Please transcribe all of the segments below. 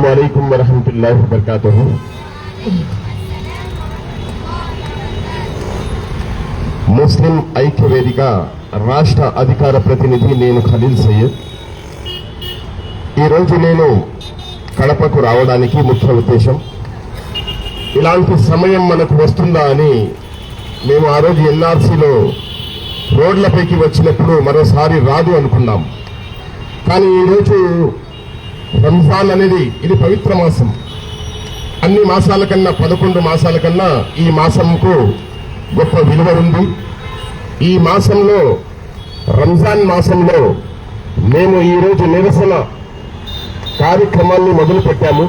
అస్సలం అయికం వరహమతుల్లాహి వబర్కాతు ముస్లిం ఐక్య వేదిక రాష్ట్ర అధికార ప్రతినిధి నేను ఖలీల్ సయ్యద్ ఈరోజు నేను కడపకు రావడానికి ముఖ్య ఉద్దేశం ఇలాంటి సమయం మనకు వస్తుందా అని మేము ఆ రోజు ఎన్ఆర్సీలో రోడ్లపైకి వచ్చినప్పుడు మరోసారి రాదు అనుకున్నాం కానీ ఈరోజు రంజాన్ అనేది ఇది పవిత్ర మాసం. అన్ని మాసాల కన్నా పదకొండు మాసాల కన్నా ఈ మాసంకు గొప్ప విలువ ఉంది. ఈ మాసంలో రంజాన్ మాసంలో మేము ఈరోజు నిరసన కార్యక్రమాన్ని మొదలుపెట్టాము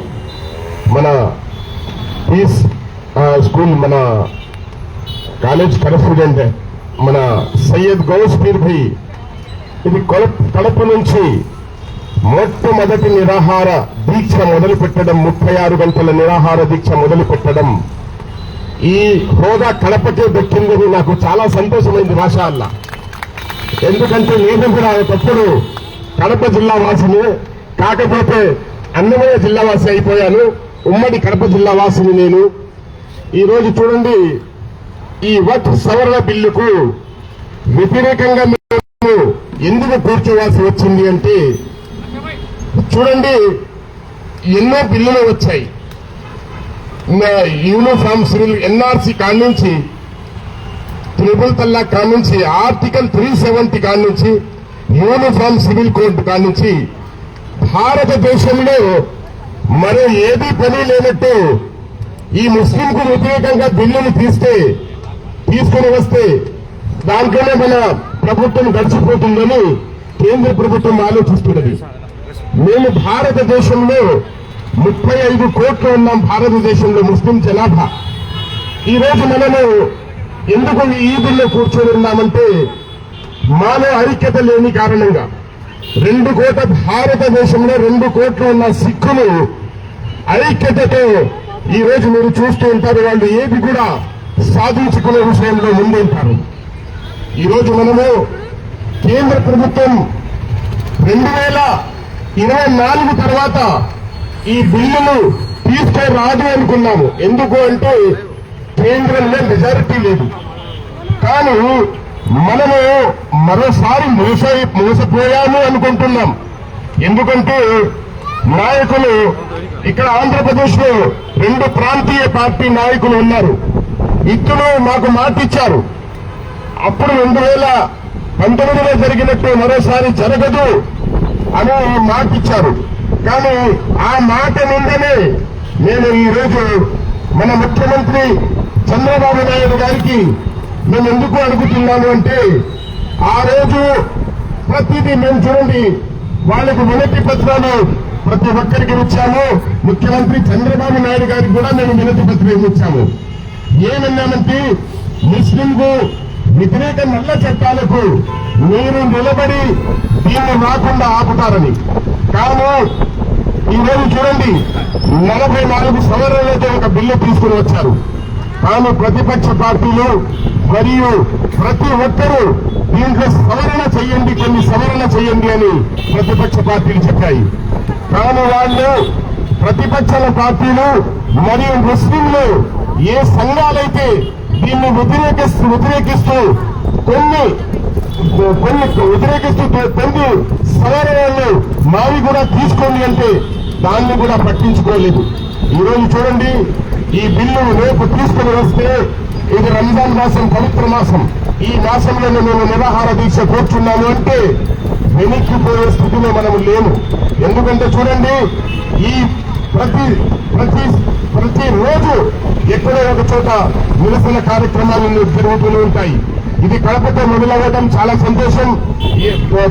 మన పీస్ స్కూల్ మన కాలేజ్ కరెస్పాండెంట్ మన సయ్యద్ గౌస్ పీర్ భయ్. ఇది కొలప్- కడప నుంచి మొట్టమొదటి నిరాహార దీక్ష మొదలు పెట్టడం ముప్పై ఆరు గంటల నిరాహార దీక్ష మొదలు పెట్టడం ఈ హోదా కడపకే దక్కిందని నాకు చాలా సంతోషమైంది మాషా అల్లా. ఎందుకంటే నేను కూడా ఒకప్పుడు కడప జిల్లా వాసిని కాకపోతే అన్నమయ్య జిల్లా వాసి అయిపోయాను. ఉమ్మడి కడప జిల్లా వాసిని నేను. ఈ రోజు చూడండి ఈ వట్ సవరణ బిల్లుకు వ్యతిరేకంగా మేము ఎందుకు కూర్చోవాల్సి వచ్చింది అంటే చూడండి ఎన్నో బిల్లులు వచ్చాయి. నా యూనిఫామ్ సివిల్ ఎన్ఆర్సీ కాడి నుంచి ట్రిపుల్ తల్లా కాడి నుంచి ఆర్టికల్ త్రీ సెవెంటీ కాడి నుంచి యూనిఫామ్ సివిల్ కోడ్ కాడి నుంచి భారతదేశంలో మరో ఏదీ పని లేనట్టు ఈ ముస్లింకు వ్యతిరేకంగా బిల్లులు తీస్తే తీసుకుని వస్తే దాంట్లోనే మన ప్రభుత్వం గడిచిపోతుందని కేంద్ర ప్రభుత్వం ఆలోచిస్తున్నది. మేము భారతదేశంలో ముప్పై ఐదు కోట్లు ఉన్నాం భారతదేశంలో ముస్లిం జనాభా. ఈరోజు మనము ఎందుకు ఈ బిల్లు కూర్చొని ఉన్నామంటే మాలో ఐక్యత లేని కారణంగా రెండు కోట్ల భారతదేశంలో రెండు కోట్లు ఉన్న సిక్కులు ఐక్యతతో ఈ రోజు మీరు చూస్తూ ఉంటారు వాళ్ళు ఏది కూడా సాధించుకునే విషయంలో ముందుంటారు ఈరోజు మనము కేంద్ర ప్రభుత్వం రెండు వేల ఇరవై నాలుగు తర్వాత ఈ బిల్లును తీసుకొని రాదు అనుకున్నాము. ఎందుకు అంటే కేంద్రంలో మెజారిటీ లేదు. కానీ మనము మరోసారి మోస మోసపోయాము అనుకుంటున్నాం. ఎందుకంటే నాయకులు ఇక్కడ ఆంధ్రప్రదేశ్లో రెండు ప్రాంతీయ పార్టీ నాయకులు ఉన్నారు. ఇద్దరు మాకు మాట ఇచ్చారు అప్పుడు రెండు వేల పంతొమ్మిదిలో జరిగినట్టు మరోసారి జరగదు. అని మాట ఇచ్చారు కానీ ఆ మాట నిందనే నేను ఈ రోజు మన ముఖ్యమంత్రి చంద్రబాబు నాయుడు గారికి మేము ఎందుకు అడుగుతున్నాను అంటే ఆ రోజు ప్రతిదీ మేము చూడండి వాళ్ళకు వినతి పత్రాలు ప్రతి ఒక్కరికి ఇచ్చాము. ముఖ్యమంత్రి చంద్రబాబు నాయుడు గారికి కూడా మేము వినతి పత్రం ఇచ్చాము. ఏమన్నామంటే ముస్లింకు వ్యతిరేక నల్ల చట్టాలకు మీరు నిలబడి దీన్ని రాకుండా ఆపుతారని. కాను ఈరోజు చూడండి నలభై నాలుగు సవరణలతో ఒక బిల్లు తీసుకుని వచ్చారు. కానీ ప్రతిపక్ష పార్టీలు మరియు ప్రతి ఒక్కరూ దీంట్లో సవరణ చేయండి కొన్ని సవరణ చేయండి అని ప్రతిపక్ష పార్టీలు చెప్పాయి. కానీ వాళ్ళు ప్రతిపక్షాల పార్టీలు మరియు ముస్లింలు ఏ సంఘాలైతే దీన్ని వ్యతిరేకిస్తూ వ్యతిరేకిస్తూ కొన్ని కొన్ని వ్యతిరేకిస్తూ కొన్ని సవరణలు మావి కూడా తీసుకోండి అంటే దాన్ని కూడా పట్టించుకోలేదు. ఈ రోజు చూడండి ఈ బిల్లు రేపు తీసుకుని వస్తే ఇది రంజాన్ మాసం పవిత్ర మాసం. ఈ మాసంలోనే మేము నిరాహార దీక్ష కూర్చున్నాము అంటే వెనక్కిపోయే స్థితిలో మనము లేము. ఎందుకంటే చూడండి ఈ ప్రతి ప్రతి ప్రతి రోజు ఎక్కడో ఒక చోట నిరసన కార్యక్రమాలు జరుగుతూనే ఉంటాయి. ఇది కడపతో మొదలవ్వడం చాలా సంతోషం.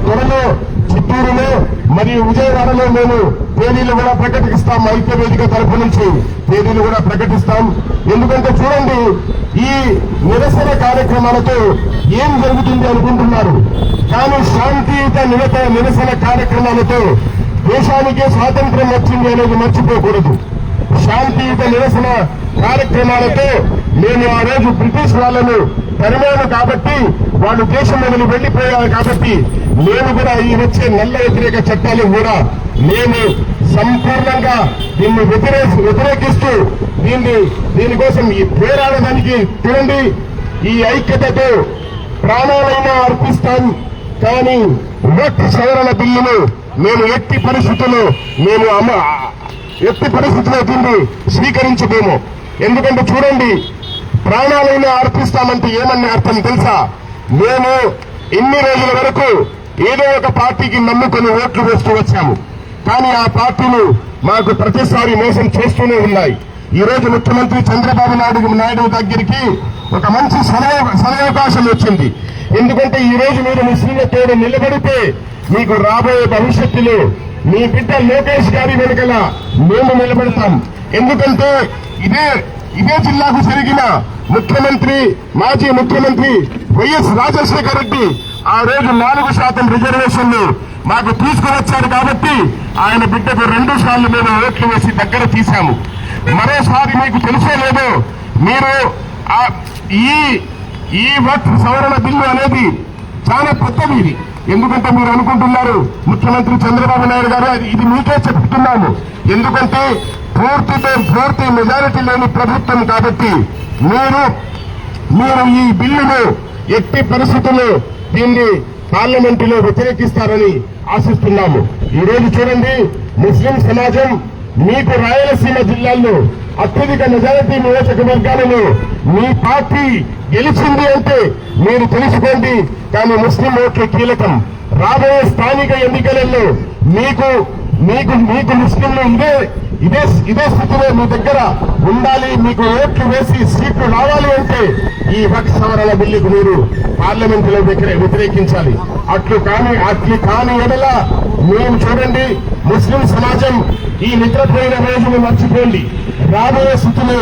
త్వరలో చిత్తూరులో మరియు విజయవాడలో మేము తేదీలు కూడా ప్రకటిస్తాం ఐక్య వేదిక తరఫు నుంచి. తేదీలు కూడా ప్రకటిస్తాం. ఎందుకంటే చూడండి ఈ నిరసన కార్యక్రమాలతో ఏం జరుగుతుంది అనుకుంటున్నారు? కానీ శాంతియుత నిరత నిరసన కార్యక్రమాలతో దేశానికే స్వాతంత్ర్యం వచ్చింది అనేది మర్చిపోకూడదు. శాంతియుత నిరసన కార్యక్రమాలతో మేము ఆ రోజు బ్రిటిష్ వాళ్ళను తరిమాము కాబట్టి వాళ్ళు దేశం వదిలి వెళ్ళిపోయారు కాబట్టి మేము కూడా ఈ వచ్చే నల్ల వ్యతిరేక చట్టాలు కూడా మేము సంపూర్ణంగా దీన్ని వ్యతిరే వ్యతిరేకిస్తూ దీన్ని దీనికోసం ఈ పోరాడడానికి తిరండి ఈ ఐక్యతతో ప్రాణాలైనా అర్పిస్తాం. కానీ వక్ సవరణ బిల్లును మేము ఎట్టి పరిస్థితుల్లో మేము అమ్మ ఎట్టి పరిస్థితుల్లో దీన్ని స్వీకరించలేము ఎందుకంటే చూడండి ప్రాణాలైనా అర్పిస్తామంటే ఏమని అర్థం తెలుసా? మేము ఇన్ని రోజుల వరకు ఏదో ఒక పార్టీకి నమ్ముకుని ఓట్లు వేస్తూ వచ్చాము. కానీ ఆ పార్టీలు మాకు ప్రతిసారి మోసం చేస్తూనే ఉన్నాయి. ఈ రోజు ముఖ్యమంత్రి చంద్రబాబు నాయుడు నాయుడు దగ్గరికి ఒక మంచి సదవకాశం వచ్చింది. ఎందుకంటే ఈ రోజు మీరు ముస్లింల తోడు నిలబడితే మీకు రాబోయే భవిష్యత్తులో మీ బిడ్డ లోకేష్ గారి వెనుకల మేము నిలబెడతాం. ఎందుకంటే ఇదే ఇదే జిల్లాకు జరిగిన ముఖ్యమంత్రి మాజీ ముఖ్యమంత్రి వైఎస్ రాజశేఖర రెడ్డి ఆ రోజు నాలుగు శాతం రిజర్వేషన్లు మాకు తీసుకువచ్చారు కాబట్టి ఆయన బిడ్డకు రెండు సార్లు మేము ఓట్లు వేసి దగ్గర తీశాము. మరోసారి మీకు తెలుసో లేదో మీరు ఆ ఈ ఈ వక్ సవరణ బిల్లు అనేది చాలా పెద్దది ఇది. ఎందుకంటే మీరు అనుకుంటున్నారు ముఖ్యమంత్రి చంద్రబాబు నాయుడు గారు అది- ఇది మీకే చెప్తున్నాము. ఎందుకంటే పూర్తితో పూర్తి మెజారిటీ లేని ప్రభుత్వం కాబట్టి మీరు మీరు ఈ బిల్లును ఎట్టి పరిస్థితుల్లో దీన్ని పార్లమెంటులో వ్యతిరేకిస్తారని ఆశిస్తున్నాము. ఈ రోజు చూడండి ముస్లిం సమాజం మీకు రాయలసీమ జిల్లాల్లో అత్యధిక మెజారిటీ నియోజకవర్గాలను మీ పార్టీ గెలిచింది అంటే మీరు తెలుసుకోండి. కానీ ముస్లిం ఓట్లు కీలకం. రాబోయే స్థానిక ఎన్నికలలో మీకు మీకు మీకు ముస్లింలు ఇదే ఇదే ఇదే స్థితిలో మీ దగ్గర ఉండాలి. మీకు ఓట్లు వేసి సీట్లు రావాలి అంటే ఈ వక్ సవరణ బిల్లుకు మీరు పార్లమెంట్లో వ్యతిరేకించాలి. అట్లు కాని అట్లు కాని ఎడల మేము చూడండి. ముస్లిం సమాజం ఈ నిద్రపోయిన రోజును మర్చిపోండి. రాబోయే స్థితిలో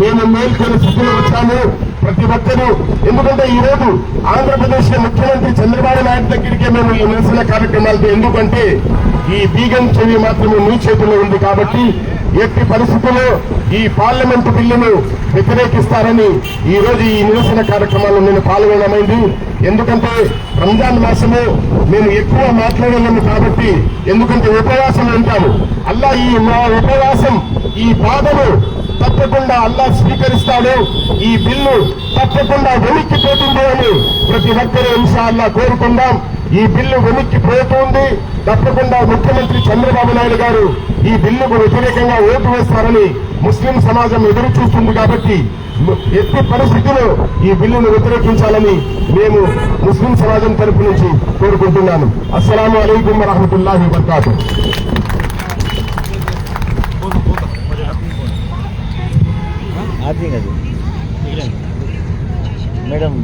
మేము మేల్కొని స్థితిలో వచ్చాము ప్రతి ఒక్కరూ. ఎందుకంటే ఈ రోజు ఆంధ్రప్రదేశ్ ముఖ్యమంత్రి చంద్రబాబు నాయుడు దగ్గరికే మేము ఈ నిరసన కార్యక్రమాలతో ఎందుకంటే ఈ బీగన్ చెవి మాత్రమే మీ చేతిలో ఉంది కాబట్టి ఎట్టి పరిస్థితుల్లో ఈ పార్లమెంటు బిల్లును వ్యతిరేకిస్తారని ఈ రోజు ఈ నిరసన కార్యక్రమాల్లో నేను పాల్గొనమైంది. ఎందుకంటే రంజాన్ మాసము మేము ఎక్కువ మాట్లాడలేము కాబట్టి ఎందుకంటే ఉపవాసం ఉంటాము అల్లా ఈ మా ఉపవాసం ఈ బాధను తప్పకుండా అల్లా స్వీకరిస్తాడు. ఈ బిల్లు తప్పకుండా వెనక్కిపోతుంది అని ప్రతి ఒక్కరూ ఇన్షా అల్లా కోరుకుందాం. ఈ బిల్లు వెనక్కిపోతుంది తప్పకుండా ముఖ్యమంత్రి చంద్రబాబు నాయుడు గారు ఈ బిల్లుకు వ్యతిరేకంగా ఓటు వేస్తారని ముస్లిం సమాజం ఎదురు చూస్తుంది కాబట్టి ఎట్టి పరిస్థితిలో ఈ బిల్లును వ్యతిరేకించాలని మేము ముస్లిం సమాజం తరపు నుంచి కోరుకుంటున్నాను. అస్సలం అయికం వరహతుల్లాహి వర్కాతు ఆర్థిక అది. మేడం